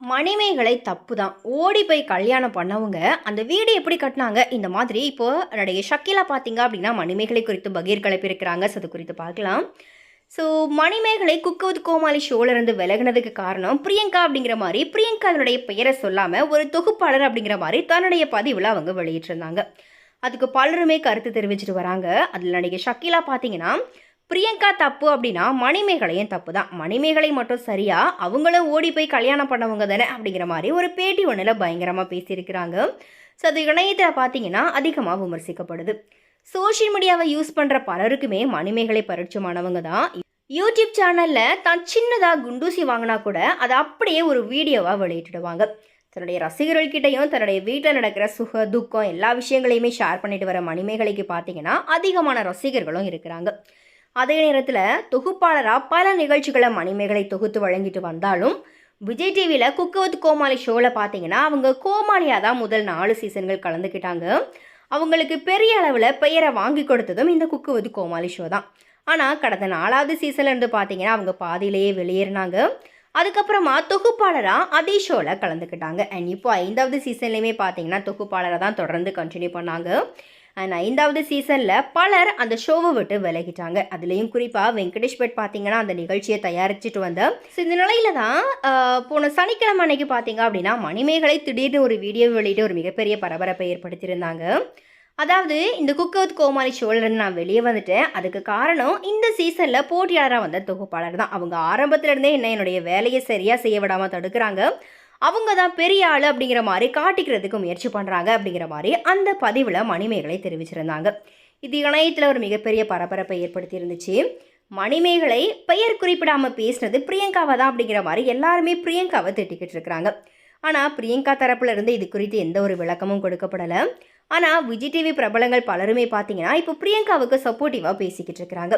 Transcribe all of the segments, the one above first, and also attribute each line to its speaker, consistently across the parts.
Speaker 1: மணிமேகலை தப்பு தான் ஓடி போய் கல்யாணம் பண்ணவங்க அந்த வீடு எப்படி கட்டினாங்க? இந்த மாதிரி இப்போ நடிகை ஷக்கிலா பார்த்தீங்க அப்படின்னா மணிமேகலை குறித்து பகீர் கிளப்பியிருக்கிறாங்க. ஸோ அது குறித்து பார்க்கலாம். ஸோ மணிமேகலை குக்கவுத் கோமாளி ஷோலேருந்து விலகினதுக்கு காரணம் பிரியங்கா அப்படிங்கிற மாதிரி பிரியங்கா அதனுடைய பெயரை சொல்லாமல் ஒரு தொகுப்பாளர் அப்படிங்கிற மாதிரி தன்னுடைய பதிவில் அவங்க வெளியிட்டிருந்தாங்க. அதுக்கு பலருமே கருத்து தெரிவிச்சிட்டு வராங்க. அதில் நடிகை ஷக்கிலா பார்த்தீங்கன்னா பிரியங்கா தப்பு அப்படின்னா மணிமேகலையும் தப்பு தான். மணிமேகலை மட்டும் சரியா அவங்களும் ஓடி போய் கல்யாணம் பண்ணவங்க தானே அப்படிங்கிற மாதிரி ஒரு பேட்டி ஒன்றில் பயங்கரமாக பேசியிருக்கிறாங்க. ஸோ அது இணையத்தில் பார்த்தீங்கன்னா அதிகமாக விமர்சிக்கப்படுது. சோஷியல் மீடியாவை யூஸ் பண்ணுற பலருக்குமே மணிமேகலை பரிட்சமானவங்க தான். யூடியூப் சேனலில் தான் சின்னதாக குண்டூசி வாங்கினா கூட அதை அப்படியே ஒரு வீடியோவாக வெளியிட்டுடுவாங்க. தன்னுடைய ரசிகர்கள்கிட்டையும் தன்னுடைய வீட்டில் நடக்கிற சுக துக்கம் எல்லா விஷயங்களையுமே ஷேர் பண்ணிட்டு வர மணிமேகலைக்கு பார்த்தீங்கன்னா அதிகமான ரசிகர்களும் இருக்கிறாங்க. அதே நேரத்தில் தொகுப்பாளராக பல நிகழ்ச்சிகளை மணிமேகலை தொகுத்து வழங்கிட்டு வந்தாலும் விஜய் டிவியில் குக்கவத் கோமாளி ஷோவில் பார்த்தீங்கன்னா அவங்க கோமாளியாக தான் முதல் நாலு சீசன்கள் கலந்துக்கிட்டாங்க அவங்களுக்கு பெரிய அளவில் பெயரை வாங்கி கொடுத்ததும் இந்த குக்கவத் கோமாளி ஷோ தான். ஆனால் கடந்த நாலாவது சீசன்லேருந்து பார்த்தீங்கன்னா அவங்க பாதியிலேயே வெளியேறினாங்க. அதுக்கப்புறமா தொகுப்பாளராக அதே ஷோவில் கலந்துக்கிட்டாங்க அண்ட் இப்போ ஐந்தாவது சீசன்லேயுமே பார்த்தீங்கன்னா தொகுப்பாளராக தான் தொடர்ந்து கண்டினியூ பண்ணாங்க. அண்ட் ஐந்தாவது சீசனில் பலர் அந்த ஷோவை விட்டு விலகிட்டாங்க. அதுலேயும் குறிப்பாக வெங்கடேஷ் பட் பார்த்தீங்கன்னா அந்த நிகழ்ச்சியை தயாரிச்சுட்டு வந்த. ஸோ இந்த நிலையில தான் போன சனிக்கிழமை அன்னைக்கு பார்த்தீங்க அப்படின்னா மணிமேகலை திடீர்னு ஒரு வீடியோ வெளியிட்டு ஒரு மிகப்பெரிய பரபரப்பை ஏற்படுத்தியிருந்தாங்க. அதாவது இந்த குக் வித் கோமாளி ஷோலேருந்து நான் வெளியே வந்துட்டேன். அதுக்கு காரணம் இந்த சீசனில் போட்டியாளராக வந்த தொகுப்பாளர் தான். அவங்க ஆரம்பத்துலேருந்தே என்ன என்னுடைய வேலையை சரியாக செய்ய விடாமல் தடுக்கிறாங்க. அவங்க தான் பெரிய ஆள் அப்படிங்கிற மாதிரி காட்டிக்கிறதுக்கு முயற்சி பண்ணுறாங்க அப்படிங்கிற மாதிரி அந்த பதிவில் மணிமேகலை தெரிவிச்சிருந்தாங்க. இது இணையத்தில் ஒரு மிகப்பெரிய பரபரப்பை ஏற்படுத்தி இருந்துச்சு மணிமேகலை பெயர் குறிப்பிடாமல் பேசினது பிரியங்காவை தான் அப்படிங்கிற மாதிரி எல்லாருமே பிரியங்காவை திட்டிக்கிட்டு இருக்கிறாங்க. ஆனால் பிரியங்கா தரப்புல இருந்து இது குறித்து எந்த ஒரு விளக்கமும் கொடுக்கப்படலை. ஆனால் விஜய் டிவி பிரபலங்கள் பலருமே பார்த்தீங்கன்னா இப்போ பிரியங்காவுக்கு சப்போர்ட்டிவாக பேசிக்கிட்டு இருக்கிறாங்க.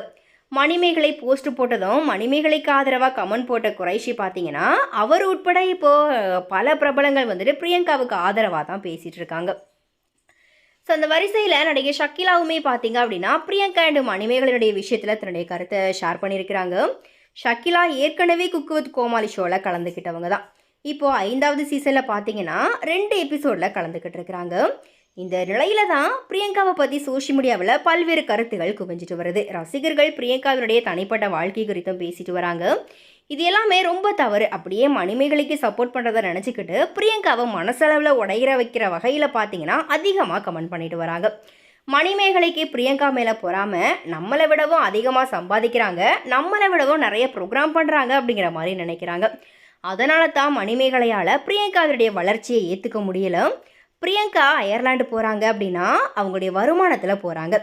Speaker 1: மணிமேகலை போஸ்ட் போட்டதும் மணிமேகலைக்கு ஆதரவாக கமெண்ட் போட்ட குறைஷி பார்த்தீங்கன்னா அவர் உட்பட இப்போது பல பிரபலங்கள் வந்துட்டு பிரியங்காவுக்கு ஆதரவாக தான் பேசிகிட்டு இருக்காங்க. ஸோ அந்த வரிசையில் நடிகை ஷக்கிலாவுமே பார்த்தீங்க அப்படின்னா பிரியங்கா அண்ட் மணிமேகலையுடைய விஷயத்தில் தன்னுடைய கருத்தை ஷேர் பண்ணியிருக்கிறாங்க. ஷக்கிலா ஏற்கனவே குக்கு வித் கோமாளி ஷோவில் கலந்துக்கிட்டவங்க தான். இப்போது ஐந்தாவது சீசனில் பார்த்தீங்கன்னா ரெண்டு எபிசோடில் கலந்துக்கிட்டு இருக்கிறாங்க. இந்த நிலையில தான் பிரியங்காவை பற்றி சோஷியல் மீடியாவில் பல்வேறு கருத்துகள் குவிஞ்சிட்டு வருது. ரசிகர்கள் பிரியங்காவினுடைய தனிப்பட்ட வாழ்க்கை குறித்தும் பேசிட்டு வராங்க. இது எல்லாமே ரொம்ப தவறு. அப்படியே மணிமேகலைக்கு சப்போர்ட் பண்ணுறதை நினச்சிக்கிட்டு பிரியங்காவை மனசளவில் உடையிற வைக்கிற வகையில் பார்த்தீங்கன்னா அதிகமாக கமெண்ட் பண்ணிட்டு வராங்க. மணிமேகலைக்கு பிரியங்கா மேலே பொறாமல் நம்மளை விடவும் அதிகமாக சம்பாதிக்கிறாங்க. நம்மளை விடவும் நிறைய ப்ரோக்ராம் பண்ணுறாங்க அப்படிங்கிற மாதிரி நினைக்கிறாங்க. அதனால தான் மணிமேகலையால் பிரியங்காவினுடைய வளர்ச்சியை ஏற்றுக்க முடியல. பிரியங்கா அயர்லாந்து போகிறாங்க அப்படின்னா அவங்களுடைய வருமானத்தில் போகிறாங்க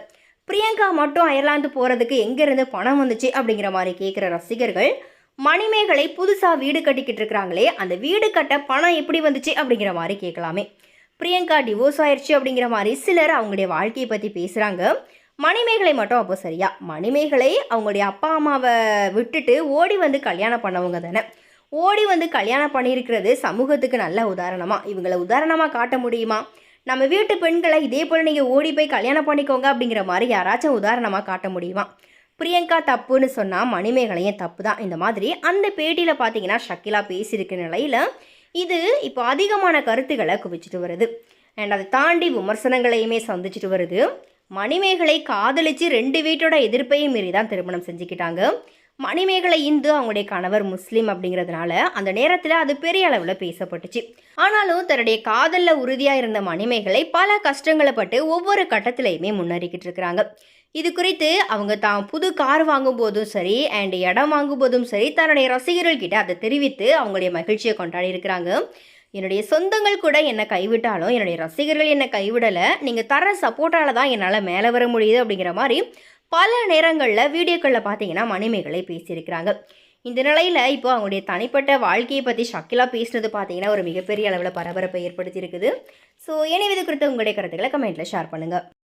Speaker 1: பிரியங்கா மட்டும் அயர்லாந்து போகிறதுக்கு எங்கேருந்து பணம் வந்துச்சு அப்படிங்கிற மாதிரி கேட்குற ரசிகர்கள் மணிமேகலை புதுசாக வீடு கட்டிக்கிட்டு இருக்கிறாங்களே அந்த வீடு கட்ட பணம் எப்படி வந்துச்சு அப்படிங்கிற மாதிரி கேட்கலாமே. பிரியங்கா டிவோர்ஸ் ஆயிடுச்சு அப்படிங்கிற மாதிரி சிலர் அவங்களுடைய வாழ்க்கையை பற்றி பேசுகிறாங்க மணிமேகலை மட்டும் அப்போ சரியா? மணிமேகலை அவங்களுடைய அப்பா அம்மாவை விட்டுட்டு ஓடி வந்து கல்யாணம் பண்ணவங்க தானே. ஓடி வந்து கல்யாணம் பண்ணியிருக்கிறது சமூகத்துக்கு நல்ல உதாரணமாக இவங்களை உதாரணமாக காட்ட முடியுமா? நம்ம வீட்டு பெண்களை இதே போல் நீங்கள் ஓடி போய் கல்யாணம் பண்ணிக்கோங்க அப்படிங்கிற மாதிரி யாராச்சும் உதாரணமாக காட்ட முடியுமா? பிரியங்கா தப்புன்னு சொன்னால் மணிமேகலையும் தப்பு தான். இந்த மாதிரி அந்த பேட்டியில் பார்த்தீங்கன்னா ஷக்கிலா பேசியிருக்க நிலையில் இது இப்போ அதிகமான கருத்துக்களை குவிச்சிட்டு வருது. அண்ட் அதை தாண்டி விமர்சனங்களையுமே சந்திச்சுட்டு வருது. மணிமேகலை காதலிச்சு ரெண்டு வீட்டோட எதிர்ப்பையும் மீறி தான் திருமணம் செஞ்சுக்கிட்டாங்க. மணிமேகலை இந்து அவங்களுடைய கணவர் முஸ்லீம் அப்படிங்கிறதுனால அந்த நேரத்தில் அது பெரிய அளவில் பேசப்பட்டுச்சு. ஆனாலும் தன்னுடைய காதலில் உறுதியாக இருந்த மணிமேகலை பல கஷ்டங்களை பட்டு ஒவ்வொரு கட்டத்திலையுமே முன்னேறிக்கிட்டு இருக்கிறாங்க. இது குறித்து அவங்க தான் புது கார் வாங்கும் போதும் சரி அண்ட் இடம் வாங்கும் போதும் சரி தன்னுடைய ரசிகர்கள்கிட்ட அதை தெரிவித்து அவங்களுடைய மகிழ்ச்சியை கொண்டாடி இருக்கிறாங்க. என்னுடைய சொந்தங்கள் கூட என்னை கைவிட்டாலும் என்னுடைய ரசிகர்கள் என்னை கைவிடலை நீங்கள் தர சப்போர்ட்டால் தான் என்னால் மேலே வர முடியுது அப்படிங்கிற மாதிரி பல நேரங்களில் வீடியோக்களில் பார்த்தீங்கன்னா மணிமேகலை பேசியிருக்கிறாங்க. இந்த நிலையில் இப்போ அவங்களுடைய தனிப்பட்ட வாழ்க்கையை பற்றி ஷக்கிலா பேசுனது பார்த்தீங்கன்னா ஒரு மிகப்பெரிய அளவில் பரபரப்பை ஏற்படுத்தி இருக்குது ஸோ எனவே இது குறித்து உங்களுடைய கருத்துக்களை கமெண்ட்டில் ஷேர் பண்ணுங்கள்